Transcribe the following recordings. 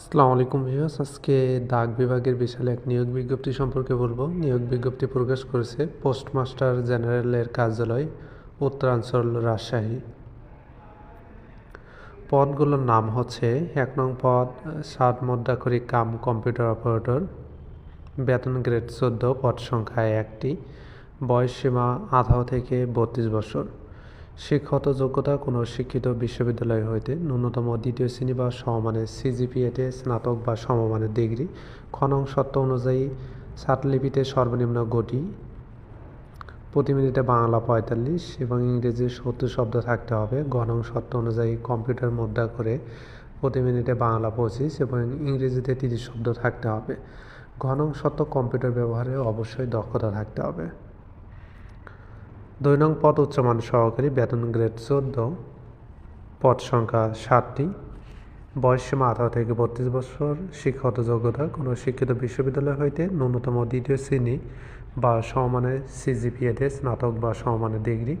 আসসালামু আলাইকুম ভিউয়ার্স। আজকে ডাক বিভাগের বিশাল এক নিয়োগ বিজ্ঞপ্তি সম্পর্কে বলব। নিয়োগ বিজ্ঞপ্তি প্রকাশ করেছে পোস্টমাস্টার জেনারেলের কার্যালয়, উত্তরাঞ্চল রাজশাহী। পদগুলোর নাম হচ্ছে এক নং পদ, সাত মধ্যাকরি কাম কম্পিউটার অপারেটর, বেতন গ্রেড চোদ্দ, পদ সংখ্যা একটি, বয়স সীমা আঠারো থেকে বত্রিশ বছর। শিক্ষত যোগ্যতা কোনো শিক্ষিত বিশ্ববিদ্যালয় হইতে ন্যূনতম দ্বিতীয় শ্রেণি বা সমমানের সিজিপিএতে স্নাতক বা সমমানের ডিগ্রি। খনং সত্ত্ব অনুযায়ী ছাত্রলিপিতে সর্বনিম্ন গতি প্রতি মিনিটে বাংলা পঁয়তাল্লিশ এবং ইংরেজি সত্তর শব্দ থাকতে হবে। গণং সত্ত্ব অনুযায়ী কম্পিউটার মুদ্রা করে প্রতি মিনিটে বাংলা পঁচিশ এবং ইংরেজিতে তিরিশ শব্দ থাকতে হবে। ঘনং সত্ত্ব কম্পিউটার ব্যবহারে অবশ্যই দক্ষতা থাকতে হবে। দুই নং পদ উচ্চমান সহকারী বেতন গ্রেড চোদ্দ, পদ সংখ্যা সাতটি। বয়স সীমা আঠারো থেকে বত্রিশ বছর। শিক্ষাগত যোগ্যতা কোনো শিক্ষিত বিশ্ববিদ্যালয় হইতে ন্যূনতম দ্বিতীয় শ্রেণি বা সমমানের সিজিপিএতে স্নাতক বা সমমানের ডিগ্রি।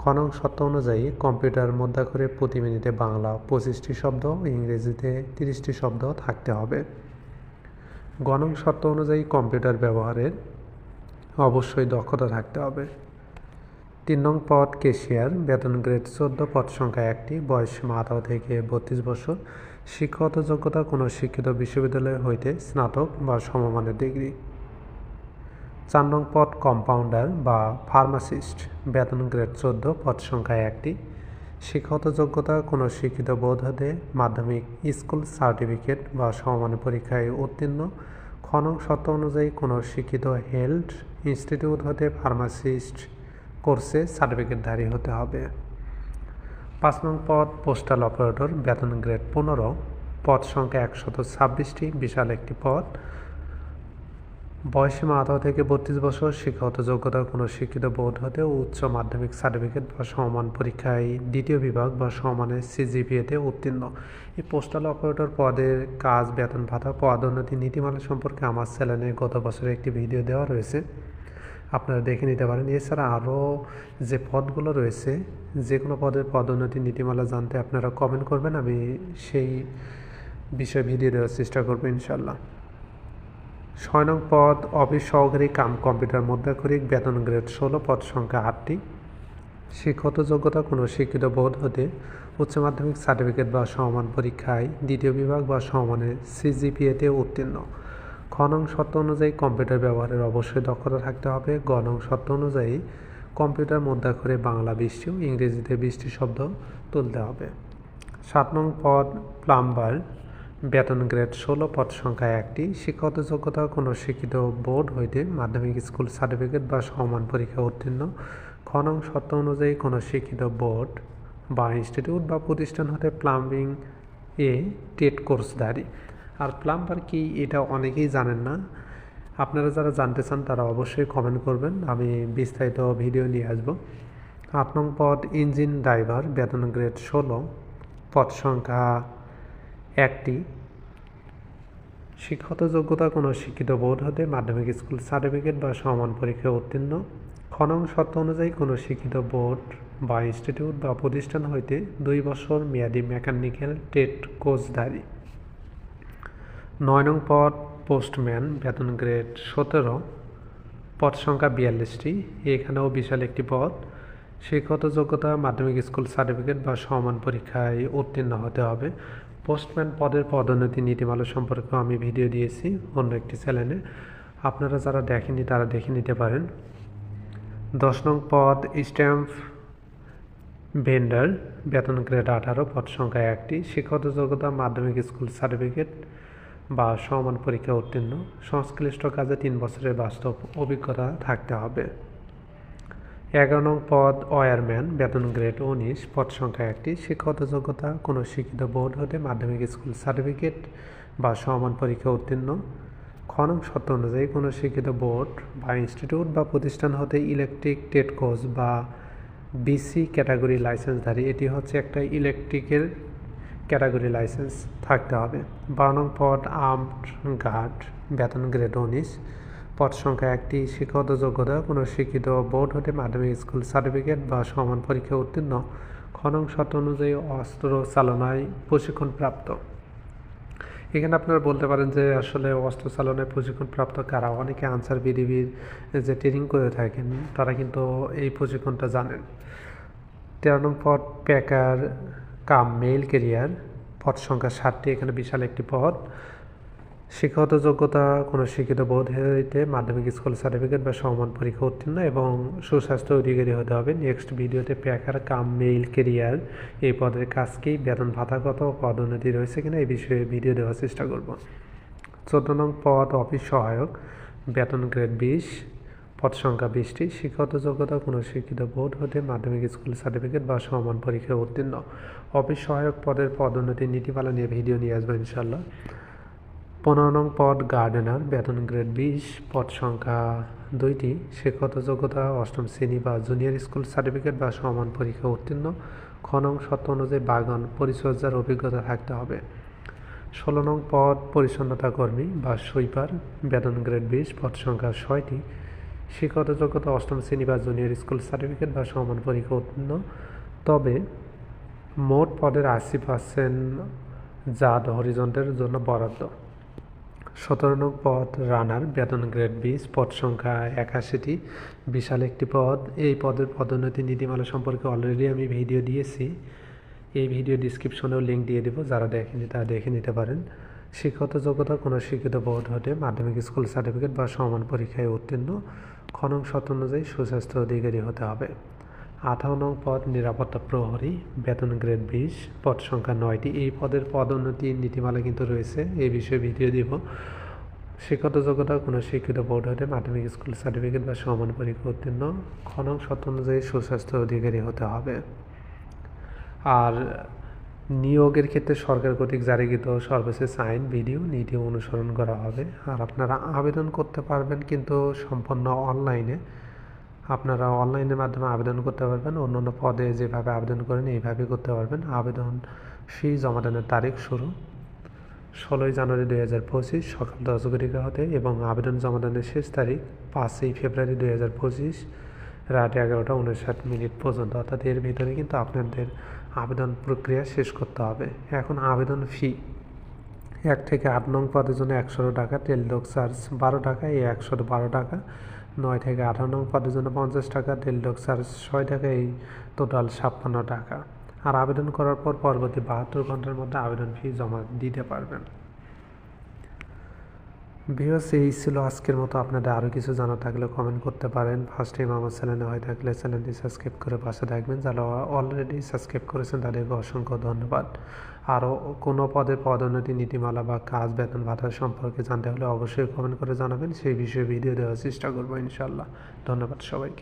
খনং সত্য অনুযায়ী কম্পিউটার মধ্যা করে প্রতি মিনিটে বাংলা পঁচিশটি শব্দ, ইংরেজিতে তিরিশটি শব্দ থাকতে হবে। গণং সত্য অনুযায়ী কম্পিউটার ব্যবহারের অবশ্যই দক্ষতা থাকতে হবে। তিন নং পদ কেশিয়ার বেতন গ্রেড চোদ্দ, পদ সংখ্যা একটি। বয়স আঠারো থেকে বত্রিশ বছর। শিক্ষাগত যোগ্যতা কোনো শিক্ষিত বিশ্ববিদ্যালয় হইতে স্নাতক বা সমমানের ডিগ্রি। চার নং পদ কম্পাউন্ডার বা ফার্মাসিস্ট। বেতন গ্রেড চোদ্দ, পদ সংখ্যা একটি। শিক্ষাগত যোগ্যতা কোনো শিক্ষিত বোধ হতে মাধ্যমিক স্কুল সার্টিফিকেট বা সমমানের পরীক্ষায় উত্তীর্ণ। খনং সত্য অনুযায়ী কোনো শিক্ষিত হেলথ ইনস্টিটিউট হতে ফার্মাসিস্ট। কোর্সে সার্টিফিকেটধারী হতে হবে। পাঁচ নং পদ, পোস্টাল অপারেটর, বেতন গ্রেড পনেরো, পদ সংখ্যা একশত ছাব্বিশটি, বিশাল একটি পদ। বয়সীমা আঠারো থেকে বত্রিশ বছর, শিক্ষাগত যোগ্যতার কোনো শিক্ষিত বোর্ড হতে উচ্চ মাধ্যমিক সার্টিফিকেট বা সমান পরীক্ষায় দ্বিতীয় বিভাগ বা সমানের সিজিপিএতে উত্তীর্ণ। এই পোস্টাল অপারেটর পদের কাজ, বেতন ভাতা পদোন্নতি নীতিমালা সম্পর্কে আমার চ্যানেলে গত বছরে একটি ভিডিও দেওয়া রয়েছে। আপনারা দেখে নিতে পারেন। এছাড়া আরও যে পদগুলো রয়েছে, যে কোনো পদের পদোন্নতি, নীতিমালা জানতে আপনারা কমেন্ট করবেন, আমি সেই বিষয়ে ভিডিও দেওয়ার চেষ্টা করব ইনশাল্লাহ ছয় নং পদ, অফিস সহকারী কাম কম্পিউটার মধ্যাক্ষরিক বেতন গ্রেড ষোলো, পদ সংখ্যা আটটি। শিক্ষত যোগ্যতা কোনো শিক্ষিত বোধ হতে উচ্চ মাধ্যমিক সার্টিফিকেট বা সমান পরীক্ষায় দ্বিতীয় বিভাগ বা সমানের সিজিপিএতে উত্তীর্ণ। খনং সত্য অনুযায়ী কম্পিউটার ব্যবহারের অবশ্যই দক্ষতা থাকতে হবে। গণং সত্য অনুযায়ী কম্পিউটার মধ্যাক্ষরে বাংলা বৃষ্টি ইংরেজিতে বৃষ্টি শব্দ তুলতে হবে। সাত নং পদ, প্লাম্বার, বেতন গ্রেড ষোলো, পদ সংখ্যা একটি। শিক্ষাগত যোগ্যতা কোনো শিক্ষিত বোর্ড হইতে মাধ্যমিক স্কুল সার্টিফিকেট বা সমান পরীক্ষা উত্তীর্ণ। খনং সত্য অনুযায়ী কোনো শিক্ষিত বোর্ড বা ইনস্টিটিউট বা প্রতিষ্ঠান হতে প্লাম্বিং এ টেট কোর্স কোর্সধারী আর প্লাম্বার কি এটা অনেকেই জানেন না। আপনারা যারা জানতে চান, তারা অবশ্যই কমেন্ট করবেন। আমি বিস্তারিত ভিডিও নিয়ে আসব। আট নং পদ ইঞ্জিন ড্রাইভার বেতন গ্রেড ষোলো। পদ সংখ্যা একটি। শিক্ষত যোগ্যতা কোনো শিক্ষিত বোর্ড হতে মাধ্যমিক স্কুল সার্টিফিকেট বা সমান পরীক্ষায় উত্তীর্ণ। খনং সত্য অনুযায়ী কোনো শিক্ষিত বোর্ড বা ইনস্টিটিউট বা প্রতিষ্ঠান হইতে দুই বছর মেয়াদি মেকানিক্যাল টেট কোর্সধারী নয় নং পদ, পোস্টম্যান, বেতন গ্রেড সতেরো, পদ সংখ্যা বিয়াল্লিশটি। এখানেও বিশাল একটি পদ। শিক্ষত যোগ্যতা, মাধ্যমিক স্কুল সার্টিফিকেট বা সমান পরীক্ষায় উত্তীর্ণ হতে হবে। পোস্টম্যান পদের পদোন্নতি নীতিমালা সম্পর্কেও আমি ভিডিও দিয়েছি অন্য একটি চ্যানেলে। আপনারা যারা দেখেনি তারা দেখে নিতে পারেন। দশ নং পদ, স্ট্যাম্প ভেন্ডার, বেতন গ্রেড আঠারো, পদ সংখ্যা একটি। শিক্ষত যোগ্যতা, মাধ্যমিক স্কুল সার্টিফিকেট বা সমান পরীক্ষা উত্তীর্ণ। সংশ্লিষ্ট কাজে তিন বছরের বাস্তব অভিজ্ঞতা থাকতে হবে। এগারো নং পদ ওয়ারম্যান বেতন গ্রেড উনিশ, পদ সংখ্যা একটি। শিক্ষাগত যোগ্যতা, কোনো শিক্ষিত বোর্ড হতে মাধ্যমিক স্কুল সার্টিফিকেট বা সমান পরীক্ষা উত্তীর্ণ। খনং সত্য অনুযায়ী কোনো শিক্ষিত বোর্ড বা ইনস্টিটিউট বা প্রতিষ্ঠান হতে ইলেকট্রিক টেট কোর্স বা বিসি ক্যাটাগরি লাইসেন্সধারী এটি হচ্ছে একটা ইলেকট্রিকের ক্যাটাগরি লাইসেন্স থাকতে হবে। বারো পদ আর্মড গার্ড বেতন গ্রেড উনিশ। পদ সংখ্যা একটি, শিক্ষাগত যোগ্যতা, কোনো শিক্ষিত বোর্ড হতে মাধ্যমিক স্কুল সার্টিফিকেট বা সমান পরীক্ষা উত্তীর্ণ। খনং শর্ত অনুযায়ী অস্ত্র চালনায় প্রশিক্ষণ প্রাপ্ত এখানে আপনারা বলতে পারেন যে আসলে অস্ত্র চালনায় প্রশিক্ষণপ্রাপ্ত কারা? অনেকে আনসার বিডিবির যে ট্রেনিং করে থাকেন, তারা কিন্তু এই প্রশিক্ষণটা জানেন। তেরো number packer cum, mail carrier পদ সংখ্যা সাতটি, এখানে বিশাল একটি পদ। শিক্ষাগত যোগ্যতা কোনো শিক্ষিত বোধ হইতে মাধ্যমিক স্কুল সার্টিফিকেট বা সমান পরীক্ষা উত্তীর্ণ এবং সুস্বাস্থ্য অধিকারী হতে হবে। নেক্সট ভিডিওতে প্যাকার কাম, মেইল কেরিয়ার এই পদের কাজকেই বেতন ভাতাগত পদোন্নতি রয়েছে কিনা? এই বিষয়ে ভিডিও দেওয়ার চেষ্টা করব। চোদ্দ নং পদ, অফিস সহায়ক, বেতন গ্রেড বিশ। পদ সংখ্যা বিশটি, শিক্ষাগত যোগ্যতা কোনো শিক্ষিত বোর্ড হতে মাধ্যমিক স্কুল সার্টিফিকেট বা সমান পরীক্ষায় উত্তীর্ণ। অফিস সহায়ক পদের পদোন্নতি নীতিমালা নিয়ে ভিডিও নিয়ে আসব ইনশাল্লাহ পনেরো নং পদ, গার্ডেনার, বেতন গ্রেড বিশ পদ সংখ্যা দুইটি, শিক্ষাগত যোগ্যতা, অষ্টম শ্রেণি বা জুনিয়র স্কুল সার্টিফিকেট বা সমান পরীক্ষা উত্তীর্ণ। খ নং শর্ত অনুযায়ী বাগান পরিচর্যার অভিজ্ঞতা থাকতে হবে। ষোলো নং পদ, পরিচ্ছন্নতা কর্মী বা সুইপার, বেতন গ্রেড বিশ পদ সংখ্যা ছয়টি শিক্ষাগত যোগ্যতা অষ্টম শ্রেণি বা জুনিয়র স্কুল সার্টিফিকেট বা সমান পরীক্ষা উত্তীর্ণ। তবে মোট পদের আশি পার্সেন্ট জাত হরিজন্টের জন্য বরাদ্দ। সতেরো নং পদ রানার বেতন গ্রেড বিশ, পদ সংখ্যা একাশিটি, বিশাল একটি পদ। এই পদের পদোন্নতি নীতিমালা সম্পর্কে অলরেডি আমি ভিডিও দিয়েছি। এই ভিডিও ডিসক্রিপশনেও লিঙ্ক দিয়ে দেবো, যারা দেখেনি তারা দেখে নিতে পারেন। শিক্ষত যোগ্যতা কোনো শিক্ষিত বোর্ড হতে মাধ্যমিক স্কুল সার্টিফিকেট বা সমান পরীক্ষায় উত্তীর্ণ। খনং শত অনুযায়ী সুস্বাস্থ্য অধিকারী হতে হবে। আঠারো নং পদ, নিরাপত্তা প্রহরী, বেতন গ্রেড বিশ, পদ সংখ্যা নয়টি। এই পদের পদোন্নতি নীতিমালা কিন্তু রয়েছে। এই বিষয়ে ভিডিও দিব। শিক্ষত যোগ্যতা, কোনো শিক্ষিত বোর্ড হতে মাধ্যমিক স্কুল সার্টিফিকেট বা সমান পরীক্ষা উত্তীর্ণ খনং শত অনুযায়ী সুস্বাস্থ্য অধিকারী হতে হবে। আর নিয়োগের ক্ষেত্রে সরকার কর্তৃক জারিকৃত সর্বশেষ আইন ভিডিও নীতি অনুসরণ করা হবে। আর আপনারা আবেদন করতে পারবেন কিন্তু সম্পূর্ণ অনলাইনে। আপনারা অনলাইনের মাধ্যমে আবেদন করতে পারবেন। অন্য অন্য পদে যেভাবে আবেদন করেন, এইভাবে করতে পারবেন। আবেদন ফি জমাদানের তারিখ শুরু ষোলোই জানুয়ারি দুই হাজার পঁচিশ, সকাল দশ ঘটিকা হতে এবং আবেদন জমাদানের শেষ তারিখ পাঁচই ফেব্রুয়ারি দুই হাজার পঁচিশ, রাত এগারোটা উনষাট মিনিট পর্যন্ত। অর্থাৎ এর ভিতরে কিন্তু আপনাদের আবেদন প্রক্রিয়া শেষ করতে হবে। এখন আবেদন ফি। এক থেকে আট নং পদের জন্য একশো টাকা টেলডক চার্জ বারো টাকা, এই একশো বারো টাকা। নয় থেকে আঠারো নং পদের জন্য পঞ্চাশ টাকা টেলডক চার্জ ছয় টাকা, এই টোটাল ছাপ্পান্ন টাকা। আর আবেদন করার পর পরবর্তী বাহাত্তর ঘণ্টার মধ্যে আবেদন ফি জমা দিতে পারবেন। ভিউস এই ছিল আজকের মতো। আপনাদের আরও কিছু জানা থাকলে কমেন্ট করতে পারেন। ফার্স্ট টাইম আমার চ্যানেলে হয়ে থাকলে চ্যানেলটি সাবস্ক্রাইব করে পাশে থাকবেন। যারা অলরেডি সাবস্ক্রাইব করেছেন, তাদেরকে অসংখ্য ধন্যবাদ। আরও কোনো পদে পদোন্নতি, নীতিমালা বা কাজ, বেতন, ভাতা সম্পর্কে জানতে হলে অবশ্যই কমেন্ট করে জানাবেন। সেই বিষয়ে ভিডিও দেওয়ার চেষ্টা করব ইনশাল্লাহ ধন্যবাদ সবাইকে।